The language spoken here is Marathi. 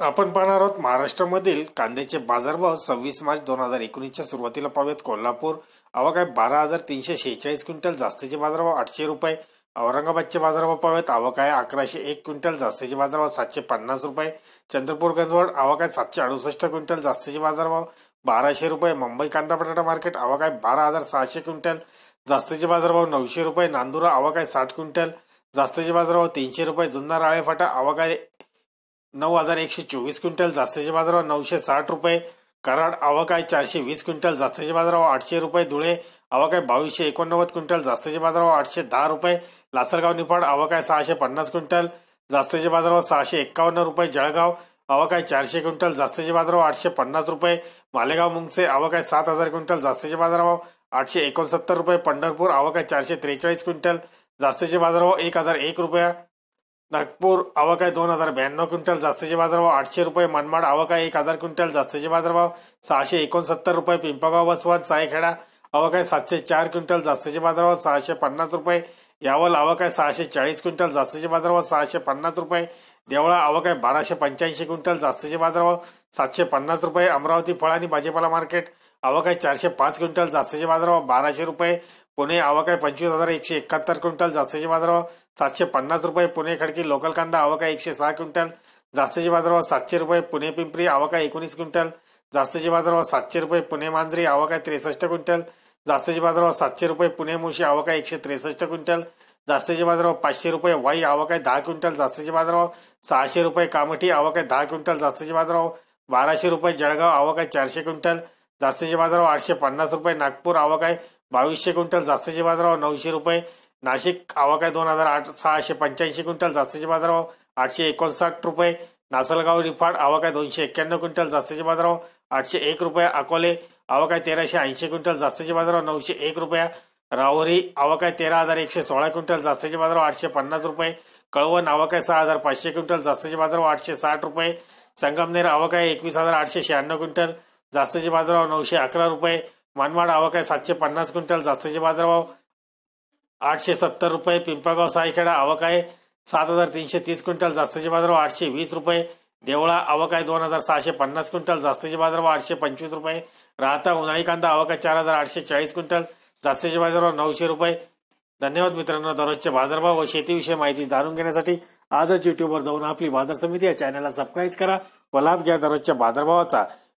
आपण पाहणार आहोत महाराष्ट्रामधील कांद्याचे बाजारभाव सव्वीस मार्च दोन हजार एकोणीसच्या सुरुवातीला पाहूयात कोल्हापूर आवक आहे बारा हजार तीनशे शेहेचाळीस क्विंटल जास्तीचे बाजारभाव आठशे रुपये. औरंगाबादचे बाजारभाव पाहूयात आवक आहे अकराशे एक क्विंटल जास्तीचे बाजारभाव सातशे पन्नास रुपये. चंद्रपूर गंजवड आवक आहे सातशे अडुसष्ट क्विंटल जास्तीचे बाजारभाव बाराशे रुपये. मुंबई कांदा बटाटा मार्केट आवक आहे बारा हजार सहाशे क्विंटल जास्तीचे बाजारभाव नऊशे रुपये. नांदुरा आवक आहे साठ क्विंटल जास्तीचे बाजारभाव तीनशे रुपये. जुन्नर राळेफाटा आवक आहे नऊ हजार एकशे चोवीस क्विंटल जास्तीचे बाजारभाव नऊशे साठ रुपये कराड आवक आहे चारशे वीस क्विंटल जास्तीचे बाजारभाव आठशे रुपये धुळे आवक बावीसशे एकोणनव्वद क्विंटल जास्तीचे बाजारभाव आठशे दहा रुपये लासलगाव निफाड आवक सहाशे पन्नास क्विंटल जास्तीचे बाजारभाव सहाशे एक्कावन्न रुपये जळगाव आवक चारशे क्विंटल जास्तीचे बाजारभाव आठशे पन्नास रुपये मालेगाव मुंगसे आवक आहे सात हजार क्विंटल जास्तीचे बाजारभाव आठशे एकोणसत्तर रुपये पंढरपूर आवक आहे चारशे त्रेचाळीस क्विंटल जास्तीचे बाजारभाव एक हजार एक रुपया नागपूर आवक आहे दोन हजार ब्याण्णव क्विंटल जास्तीचे बाजारभाव आठशे रुपये मनमाड आवक आहे एक हजार क्विंटल जास्तीचे बाजारभाव सहाशे एकोणसत्तर रुपये पिंपगाव बसवंत सायखेडा आवक आहे सातशे चार क्विंटल जास्तीचे बाजारभाव सहाशे पन्नास रुपये यावल आवक आहे सहाशे चाळीस क्विंटल जास्तीचे बाजारभाव सहाशे पन्नास रुपये देवळा आवक आहे बाराशे पंच्याऐंशी क्विंटल जास्तीचे बाजारभाव सातशे पन्नास रुपये अमरावती फळ आणि भाजीपाला मार्केट आवक आहे चारशे पाच क्विंटल जास्तीचे बाजारभाव बाराशे रुपये. पुणे आवक आहे पंचवीस हजार एकशे एकाहत्तर क्विंटल जास्तीचे बाजारभाव सातशे पन्नास रुपये. पुणे खडकी लोकल कांदा आवक आहे एकशे सहा क्विंटल जास्तीचे बाजारभाव सातशे रुपये. पुणे पिंपरी आवक एकोणीस क्विंटल जास्तीचे बाजारभाव सातशे रुपये. पुणे मांजरी आवक आहे त्रेसष्ट क्विंटल जास्तीचे बाजारभाव सातशे रुपये. पुणे मुशी आवक एकशे त्रेसष्ट क्विंटल जास्तीचे बाजारभाव पाचशे रुपये. वाई आवक आहे दहा क्विंटल जास्तीचे बाजारभाव सहाशे रुपये. कामठी आवक आहे दहा क्विंटल जास्तीचे बाजारभाव बाराशे रुपये. जळगाव आवक आहे चारशे क्विंटल जास्तीचे बाजारभाव आठशे पन्नास रुपये नागपूर आवक आहे बावीसशे क्विंटल जास्तीचे बाजारभाव नऊशे रुपये नाशिक आवक आहे दोन हजार आठ सहाशे पंच्याऐंशी क्विंटल जास्तीचे बाजारभाव आठशे एकोणसाठ रुपये नासलगाव रिफाड आवक आहे दोनशे एक्क्याण्णव क्विंटल जास्तीचे बाजारभाव आठशे एक रुपये अकोले आवक आहे तेराशे ऐंशी क्विंटल जास्तीचे बाजारभाव नऊशे एक रुपया राहुरी आवक आहे तेरा हजार एकशे सोळा क्विंटल जास्तीचे बाजारभाव आठशे पन्नास रुपये कळवण आवक आहे सहा हजार पाचशे क्विंटल जास्तीचे बाजारभाव आठशे साठ रुपये संगमनेर आवक आहे एकवीस हजार आठशे शहाण्णव क्विंटल जास्तीचे बाजारभाव नऊशे अकरा रुपये मनमाड आवक आहे सातशे पन्नास क्विंटल जास्तीचे बाजारभाव आठशे सत्तर रुपये पिंपळगाव सायखेडा आवक आहे सात हजार तीनशे तीस क्विंटल जास्तीचे बाजारभाव आठशे वीस रुपये देवळा आवक आहे दोन हजार सहाशे पन्नास क्विंटल जास्तीचे बाजारभाव आठशे पंचवीस रुपये राहता उन्हाळी कांदा आवक आहे चार हजार आठशे चाळीस क्विंटल जास्तीचे बाजारभाव नऊशे रुपये. धन्यवाद मित्रांनो दररोजचे बाजारभाव व शेतीविषयी माहिती जाणून घेण्यासाठी आजच युट्यूबवर जाऊन आपली बाजार समिती या चॅनलला सबस्क्राईब करा व लाभ घ्या दररोजच्या बाजारभावाचा